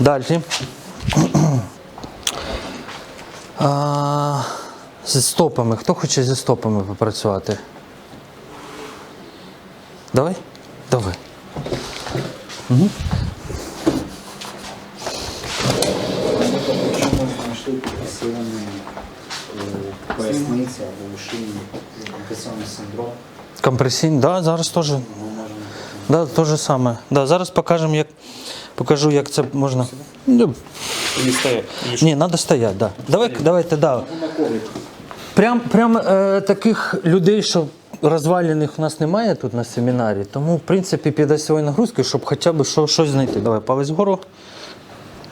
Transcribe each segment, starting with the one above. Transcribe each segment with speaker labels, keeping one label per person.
Speaker 1: Далі. А, зі стопами. Хто хоче зі стопами попрацювати? Давай? Давай.
Speaker 2: Якщо ми знайшли компресіони у поясниці або шиї, компресіонний синдром,
Speaker 1: Компресійний, да, зараз теж. Да, то же саме. Да, зараз покажемо, як покажу, як це можна. Ну,
Speaker 3: стає.
Speaker 1: ні, треба стояти, да. Давай, давайте, да.
Speaker 2: на коврик.
Speaker 1: Прям, прям е, таких людей, що розвалених у нас немає тут на семінарі, тому в принципі під осьовою нагрузкою, щоб хоча б що, щось знайти. Давай палець вгору.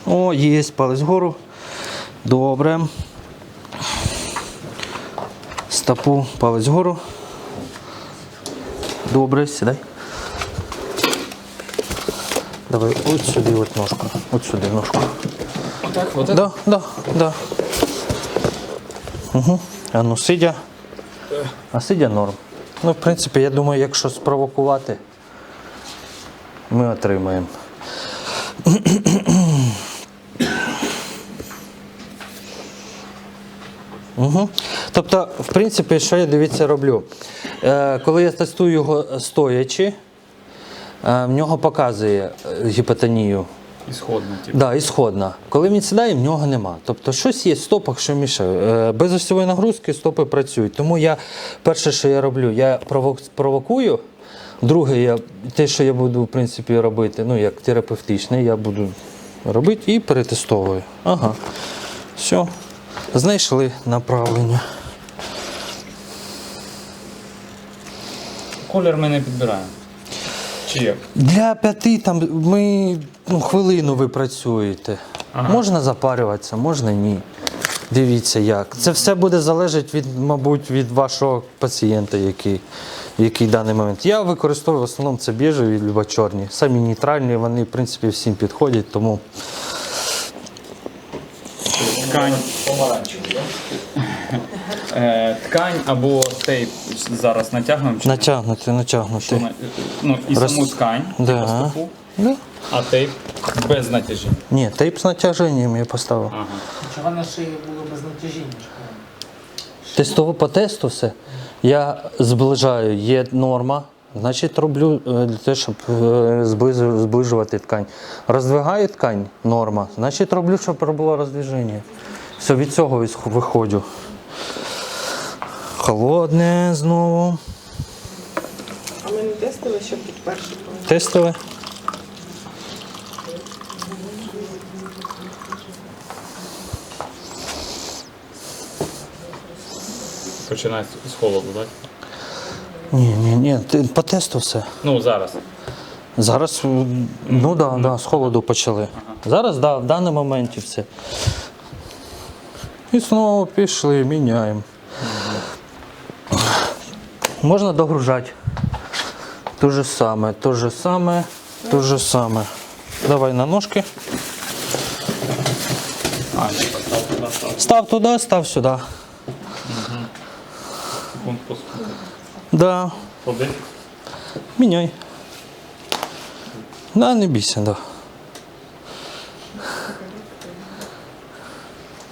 Speaker 1: О, є, палець вгору. Добре. Стопу, палець вгору. Добре, сідай. Давай от сюди от ножку. От сюди ножку.
Speaker 3: Отак, отак.
Speaker 1: Да, да, да. Угу. А ну сидя. А сидя норм. Ну, в принципі, я думаю, якщо спровокувати, ми отримаємо. Угу. Тобто, в принципі, що я дивіться роблю? Е, коли я тестую його стоячи, в нього показує е, гіпотонію.
Speaker 3: Ісходно, типу.
Speaker 1: Да, ісходна. Коли він сідає, в нього нема. Тобто щось є в стопах, що мішає. Е, Без осьової нагрузки стопи працюють. Тому я перше, що я роблю, я провокую. Друге, я, те, що я буду в принципі робити, ну як терапевтичне, я буду робити і перетестовую. Ага. Все. Знайшли направлення.
Speaker 3: Колір ми не підбираємо. Чи?
Speaker 1: Для п'яти там ми ну, хвилину ви працюєте. Можна запарюватися, можна ні. Дивіться як. Це все буде залежати від, мабуть, від вашого пацієнта, який, який даний момент. Я використовую в основному це біжеві або чорні. Самі нейтральні, вони в принципі всім підходять, тому
Speaker 3: Ткань.
Speaker 2: Помаранчевий, так?
Speaker 3: Е, ткань або тейп зараз натягнемо. Чи
Speaker 1: натягнути,
Speaker 3: що
Speaker 1: натягнути.
Speaker 3: ну, і
Speaker 1: Роз-
Speaker 3: саму ткань,
Speaker 1: Да.
Speaker 3: типу стопу,
Speaker 1: Да.
Speaker 3: а тейп без натяжіння.
Speaker 1: Ні, тейп з натяженням я поставив.
Speaker 3: Ага.
Speaker 4: Чого на шиї було без натяжіння?
Speaker 1: Тестово по тесту все. Я зближаю, є норма, значить роблю е, для того, щоб е, зблизу- зближувати ткань. Роздвигаю ткань, норма, значить роблю, щоб було роздвиження. Все, від цього вис- виходжу. Холодне знову.
Speaker 5: А ми не тестили, щоб тут перший був.
Speaker 1: Тестове.
Speaker 3: Починає з- холоду, так?
Speaker 1: Ні, ні, ні, ти- по тесту все.
Speaker 3: Ну, зараз.
Speaker 1: Зараз, м, ну так, да, да, з холоду почали. Зараз, да, в даному моменті все. І знову пішли, міняємо. Можна догружати. Те же саме, те же саме, те же саме. Давай на ножки.
Speaker 3: А, став.
Speaker 1: Туди, став сюди.
Speaker 3: Секунду.
Speaker 1: Да.
Speaker 3: Ходи.
Speaker 1: Міняй. Да, не бійся, да.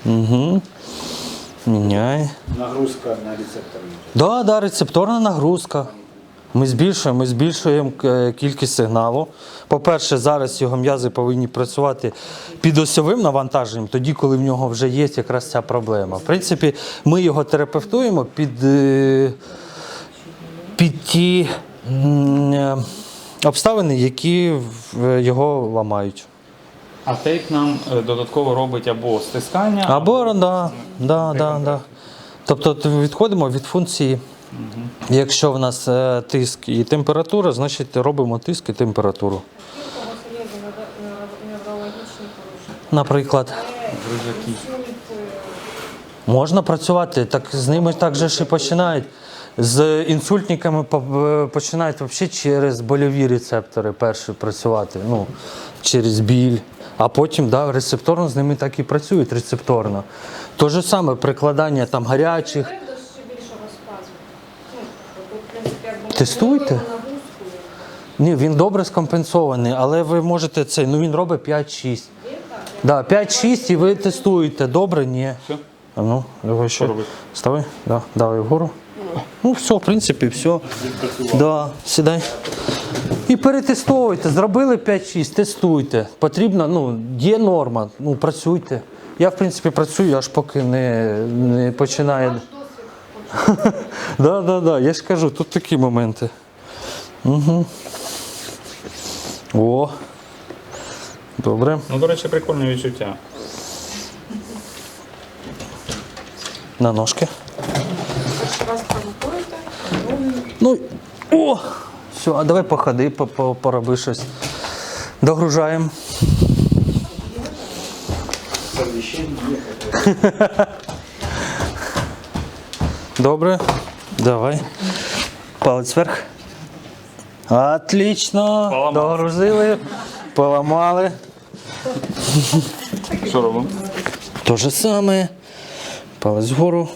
Speaker 1: Угу. Міняй.
Speaker 2: Нагрузка на рецептори.
Speaker 1: Да, да, рецепторна нагрузка. Ми збільшуємо, ми збільшуємо е, кількість сигналу. По-перше, зараз його м'язи повинні працювати під осьовим навантаженням, тоді, коли в нього вже є якраз ця проблема. В принципі, ми його терапевтуємо під, е, під ті е, обставини, які його ламають.
Speaker 3: А тейп нам е, додатково робить або стискання,
Speaker 1: Або да, да, да, да. Тобто відходимо від функції. Якщо в нас е, тиск і температура, значить робимо тиск і температуру. Наприклад, можна працювати, так з ними так же ж і починають. З інсультниками е, починають взагалі через больові рецептори перші працювати, ну, через біль. А потім да, рецепторно з ними так і працюють рецепторно. То же саме прикладання там гарячих.
Speaker 5: Ну, тобто,
Speaker 1: Тестуйте. Ні, він добре скомпенсований, але ви можете цей, ну він робить 5-6. Да, 5-6 і ви тестуєте. Добре, ні.
Speaker 3: Все?
Speaker 1: А ну, давай ще. Ставай, да, давай вгору. Ну, все, в принципі, все. Да, сідай. І перетестовуйте. Зробили 5-6, тестуйте. Потрібно, ну, є норма, ну, працюйте. Я, в принципі, працюю, аж поки не, не починає. Да, да, да. Я ж кажу, тут такі моменти. Угу. О. Добре.
Speaker 3: Ну, до речі, прикольне відчуття.
Speaker 1: На ножки.
Speaker 5: Раз провокуєте, другий
Speaker 1: Ну, о! Все, а давай походи, по- по- пороби щось. Догружаємо. Добре. Давай. Палець вверх. Отлично.
Speaker 3: Поламав.
Speaker 1: Догрузили, поламали.
Speaker 3: Що робимо?
Speaker 1: То же саме. Палець вгору.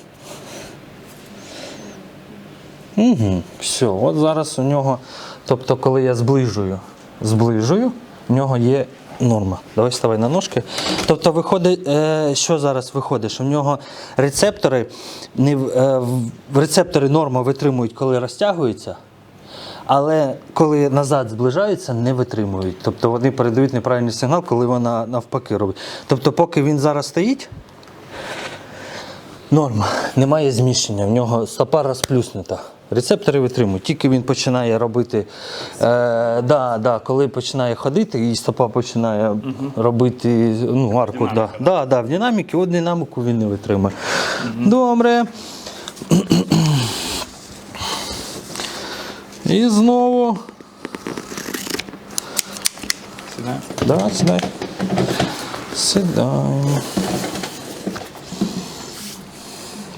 Speaker 1: Угу. Все, от зараз у нього, тобто, коли я зближую, зближую, в нього є норма. Давай ставай на ножки. Тобто, виходить, е, що зараз виходить? Що в нього рецептори, не, е, рецептори норма витримують, коли розтягуються. Але коли назад зближаються, не витримують. Тобто вони передають неправильний сигнал, коли вона навпаки робить. Тобто, поки він зараз стоїть, норма, немає зміщення, в нього стопа розплюснута. Рецептори витримують. Тільки він починає робити, е, да, да, коли починає ходити, і стопа починає робити ну, арку. Да. Да, да, в динаміки, от динаміку він не витримує. Добре. І знову.
Speaker 3: Сідай.
Speaker 1: Да, сідай. Сідаємо.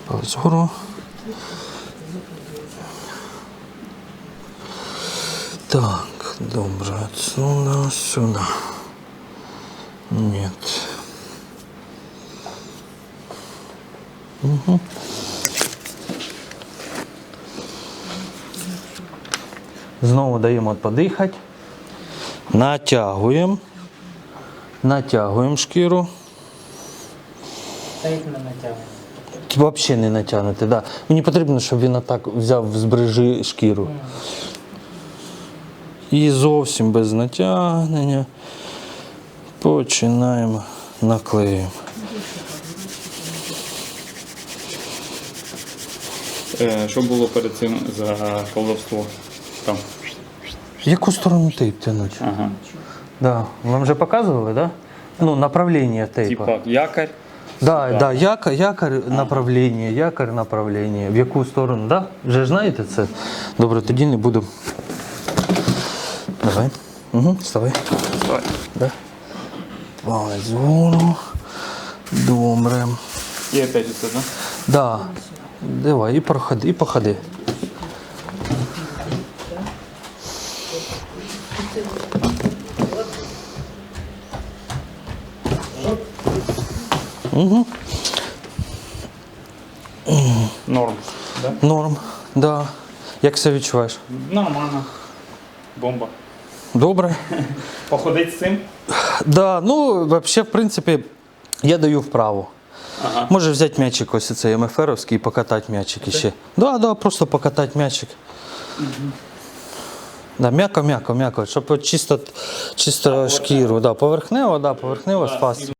Speaker 1: Палець вгору. Так, добре, отсюда, сюда. Нет. Угу. Знову даємо подихати. Натягуємо. Натягуємо шкіру.
Speaker 4: Та як не натягне.
Speaker 1: Взагалі не натягнути. Да. Мені потрібно, щоб він отак взяв збережи шкіру. І зовсім без натягнення починаємо наклеюємо.
Speaker 3: Е, що було перед цим за колдовство? Там.
Speaker 1: В яку сторону тейп тянуть?
Speaker 3: Ага.
Speaker 1: Да. Вам вже показували, да? Ну, направлення тейпа.
Speaker 3: Типа якорь.
Speaker 1: Да, да, якор, якор направлення, якор направлення. В яку сторону, да? Вже ж знаєте це? Добре, тоді не буду. Давай. Угу, вставай.
Speaker 3: Давай.
Speaker 1: Да. Вгору. Добре.
Speaker 3: І опять це, да?
Speaker 1: Да. Давай, і проходи, і походи.
Speaker 3: Норм. Да?
Speaker 1: Норм. Да. Як себе відчуваєш?
Speaker 3: Нормально. Бомба.
Speaker 1: Добре.
Speaker 3: Походить з цим?
Speaker 1: Да, ну, взагалі, в принципі, я даю вправу.
Speaker 3: Ага.
Speaker 1: Може взяти м'ячик ось цей МФРовський і покатати м'ячик іще. Да, да, просто покатати м'ячик. Да, м'яко, м'яко, м'яко, щоб чисто, чисто шкіру. Да, поверхнево, да, поверхнево спас.